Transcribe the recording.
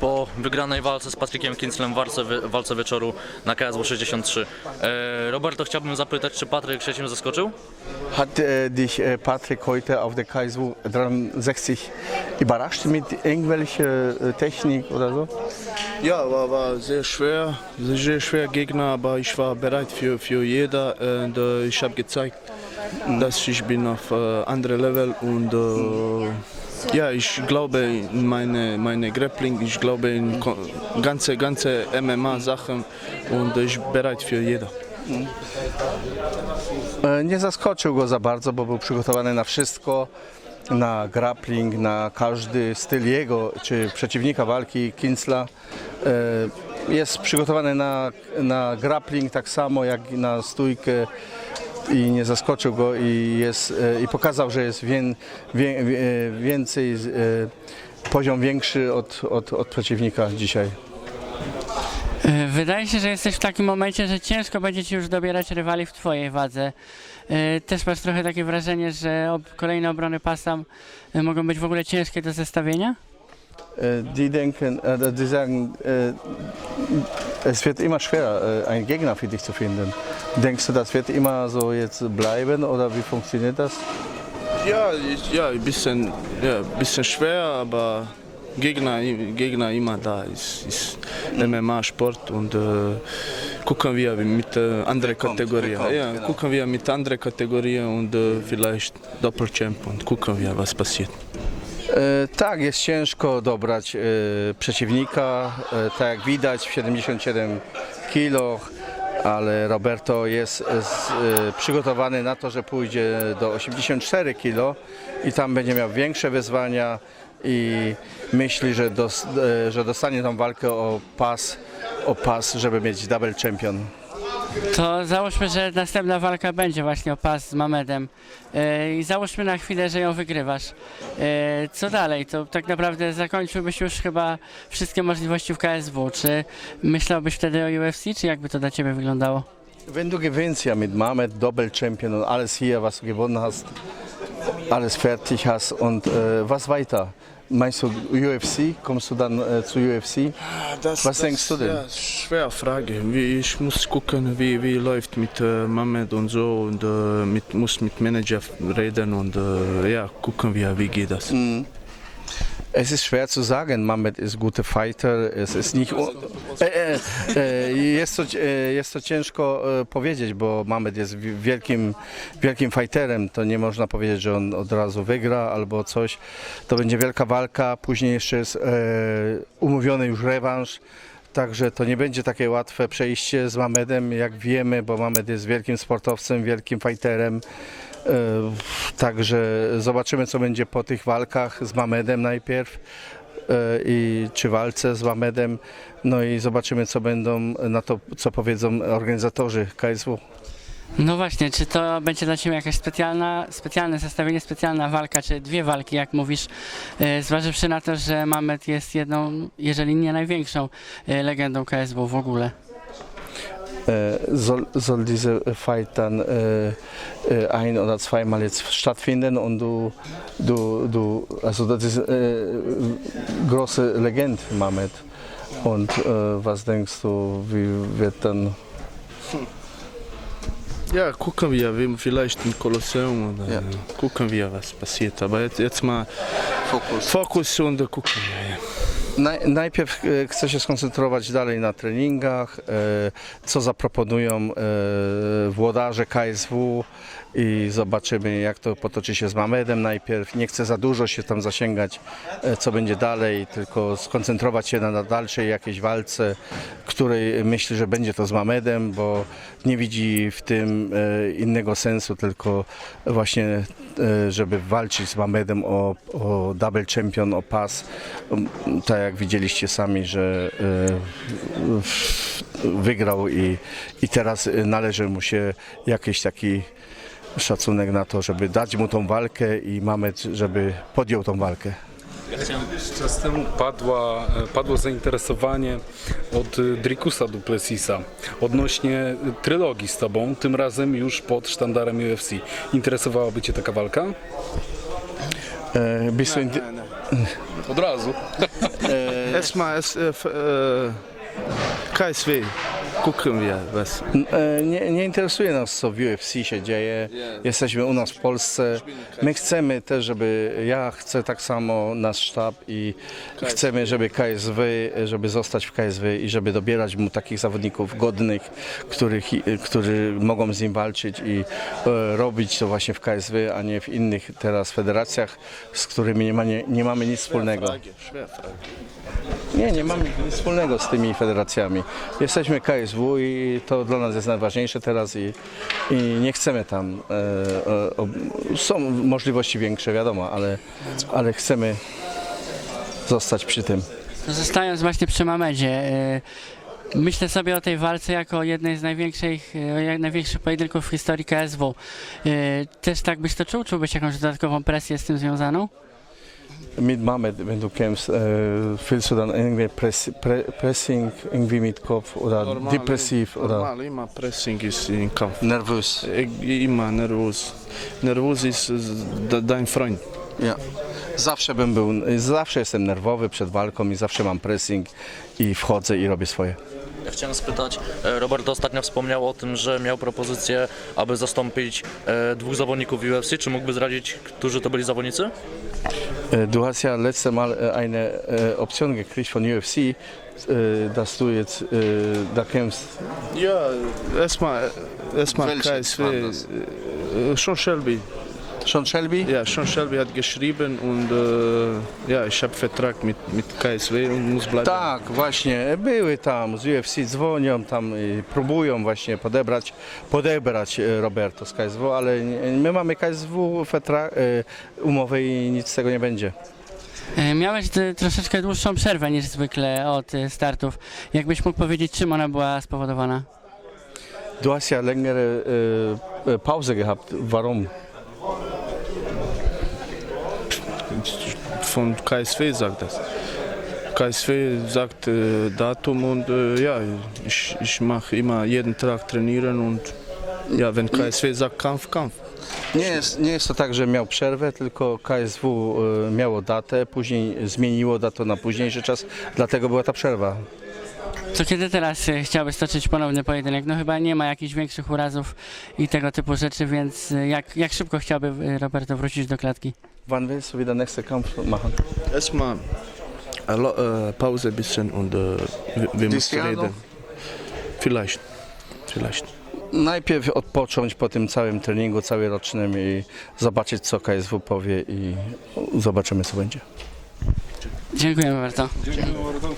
Po wygranej walce z Patrykiem Kinslem w walce, walce wieczoru na KSW 63. E, Roberto, chciałbym zapytać, czy Patryk się Cię zaskoczył? Hat äh, dich äh, Patrick heute auf der KSW 63 überrascht mit irgendwelcher äh, Technik oder so? Ja, war, war sehr schwer, sehr schwer Gegner, aber ich war bereit für, für jeder und äh, ich habe gezeigt, dass ich bin auf äh, andere Level und äh, ja, ich glaube in meine, meine Grappling, ich glaube in ganze, ganze MMA-Sachen und ich bin bereit für jeder. E, Nie zaskoczył go za bardzo, bo był przygotowany na wszystko, na grappling, na każdy styl jego czy przeciwnika walki Kinsla. E, Jest przygotowany na, na grappling tak samo jak na stójkę i nie zaskoczył go i, jest, e, i pokazał, że jest wię, wie, więcej, e, poziom większy od, od, od przeciwnika dzisiaj. E, Wydaje się, że jesteś w takim momencie, że ciężko będzie ci już dobierać rywali w twojej wadze. E, Też masz trochę takie wrażenie, że kolejne obrony pasa e, mogą być w ogóle ciężkie do zestawienia? Die denken, die sagen, es wird immer schwerer, äh, einen Gegner für dich zu finden. Denkst du, das wird immer so jetzt bleiben oder wie funktioniert das? Ja, ich, ja ein bisschen, ja, ein bisschen schwer, aber Gegner, Gegner immer da. Ist, ist MMA-Sport und äh, gucken wir mit äh, anderen Kategorien. ja, genau. gucken wir mit anderen Kategorien und äh, vielleicht Doppelchamp und gucken wir, was passiert. E, tak, jest ciężko dobrać e, przeciwnika, e, tak jak widać, 77 kg, ale Roberto jest przygotowany na to, że pójdzie do 84 kg i tam będzie miał większe wyzwania i myśli, że, dos, że dostanie tą walkę o pas, o pas, żeby mieć double champion. To załóżmy, że następna walka będzie właśnie o pas z Mamedem E, i załóżmy na chwilę, że ją wygrywasz. E, Co dalej? To tak naprawdę zakończyłbyś już chyba wszystkie możliwości w KSW. Czy myślałbyś wtedy o UFC, czy jakby to dla ciebie wyglądało? Wenn du gewinnst ja mit Mamet, Doppel-Champion und alles hier, was du gewonnen hast, alles fertig hast und äh, was weiter? Meinst du UFC? Kommst du dann äh, zu UFC? Das, Was denkst du denn? Ja, schwere Frage. Ich muss gucken, wie, wie läuft mit äh, Mamed und so und äh, mit, muss mit Manager reden und äh, ja, gucken wir, wie geht das. Es ist schwer zu sagen, Mamet ist guter Fighter, es ist nicht... E, e, e, jest, to, e, jest to ciężko e, powiedzieć, bo Mamet jest wi- wielkim, wielkim fighterem, to nie można powiedzieć, że on od razu wygra albo coś. To będzie wielka walka, później jeszcze jest e, umówiony już rewanż. Także to nie będzie takie łatwe przejście z Mamedem, jak wiemy, bo Mamed jest wielkim sportowcem, wielkim fighterem. E, Także zobaczymy, co będzie po tych walkach z Mamedem najpierw e, i czy walce z Mamedem. No i zobaczymy, co będą na to, co powiedzą organizatorzy KSW. No właśnie, czy to będzie dla Ciebie jakaś specjalna, specjalne zestawienie, specjalna walka, czy dwie walki, jak mówisz, e, zważywszy na to, że Mamet jest jedną, jeżeli nie największą legendą KSW w ogóle. Äh, soll, soll diese Fight dann äh, äh, ein oder zweimal jetzt stattfinden und du, du, du also das ist äh, große Legend Mamed. Und was denkst du, wie wird dann Ja, gucken wir, vielleicht im Kolosseum oder Ja. gucken wir, was passiert. Aber jetzt, jetzt mal Fokus? Fokus und gucken wir. Ja. Naj, najpierw e, chcę się skoncentrować dalej na treningach, e, co zaproponują e, włodarze KSW i zobaczymy jak to potoczy się z Mamedem najpierw. Nie chcę za dużo się tam zasięgać, co będzie dalej, tylko skoncentrować się na, dalszej jakiejś walce, której myślę, że będzie to z Mamedem, bo nie widzi w tym innego sensu, tylko właśnie żeby walczyć z Mamedem o, o double champion, o pas. Um, Tak jak widzieliście sami, że e, wygrał i, i teraz e, należy mu się jakiś taki szacunek na to, żeby dać mu tą walkę i Mamed, żeby podjął tą walkę. Czas temu padła, padło zainteresowanie od Drikusa Duplessisa odnośnie trylogii z tobą, tym razem już pod sztandarem UFC. Interesowałaby Cię taka walka? E, nein. Od razu. Erstmal es, f- äh, KSW. Gucken wir, was. E, Nie, nie interesuje nas, co w UFC się dzieje. Jesteśmy u nas w Polsce. My chcemy też, żeby ja chcę tak samo nasz sztab i chcemy, żeby KSW, żeby zostać w KSW i żeby dobierać mu takich zawodników godnych, których, którzy mogą z nim walczyć i e, robić to właśnie w KSW, a nie w innych teraz federacjach, z którymi nie, ma, nie, nie mamy nic wspólnego. Nie, nie mamy nic wspólnego z tymi federacjami. Jesteśmy KSW i to dla nas jest najważniejsze teraz i, i nie chcemy tam. E, e, są możliwości większe, wiadomo, ale, ale chcemy zostać przy tym. Zostając właśnie przy Mamedzie, y, myślę sobie o tej walce jako jednej z największych, jak- największych pojedynków w historii KSW. Y, Też tak byś to czuł? Czułbyś jakąś dodatkową presję z tym związaną? Mit Mamed, wenn du kämpfst, äh, fühlst du dann irgendwie Press, pre, Pressing irgendwie mit Kopf oder depressiv oder Normal, immer Pressing ist im Kampf. nervös? Ich- Immer nervös. Nervös ist de- dein Freund. Ja. Zawsze bym był, zawsze jestem nerwowy przed walką i zawsze mam pressing i wchodzę i robię swoje. Ja chciałem spytać, e, Robert ostatnio wspomniał o tym, że miał propozycję, aby zastąpić e, dwóch zawodników UFC. Czy mógłby zdradzić, którzy to byli zawodnicy? Äh, Du hast ja letzte Mal eine Option gekriegt von UFC, dass du jetzt da kämpfst. Ja, erstmal, erstmal äh, Schon Shelby. Sean Shelby? Ja, Sean Shelby hat geschrieben und äh, ja, ich habe Vertrag mit, mit KSW und muss bleiben. Tak, właśnie, były tam z UFC, dzwonią tam, i próbują właśnie podebrać, podebrać e, Roberto z KSW, ale nie- my mamy KSW fetra, e, umowę i nic z tego nie będzie. Y, Miałeś troszeczkę dłuższą przerwę niż zwykle od y, startów. Jakbyś mógł powiedzieć, czym ona była spowodowana? Du hast ja längere äh, Pause gehabt, warum? Von KSW sagt das. KSW sagt äh, Datum und äh, ja, ich, ich mache immer jeden Tag trainieren und ja, wenn KSW sagt Kampf, Kampf. Nie jest, nie jest to tak, że miał przerwę, tylko KSW e, miało datę, później zmieniło datę na późniejszy czas, dlatego była ta przerwa. To kiedy teraz y, chciałbyś stoczyć ponowny pojedynek? No chyba nie ma jakichś większych urazów i tego typu rzeczy, więc y, jak, jak szybko chciałby y, Roberto wrócić do klatki? Wann willst du wieder nächste Kampf machen? Erstmal äh, Pause ein bisschen und äh, wir, müssen reden. noch? Vielleicht, vielleicht. Najpierw odpocząć po tym całym treningu całorocznym i zobaczyć co KSW powie i zobaczymy co będzie. Dziękuję bardzo. Dziękuję bardzo.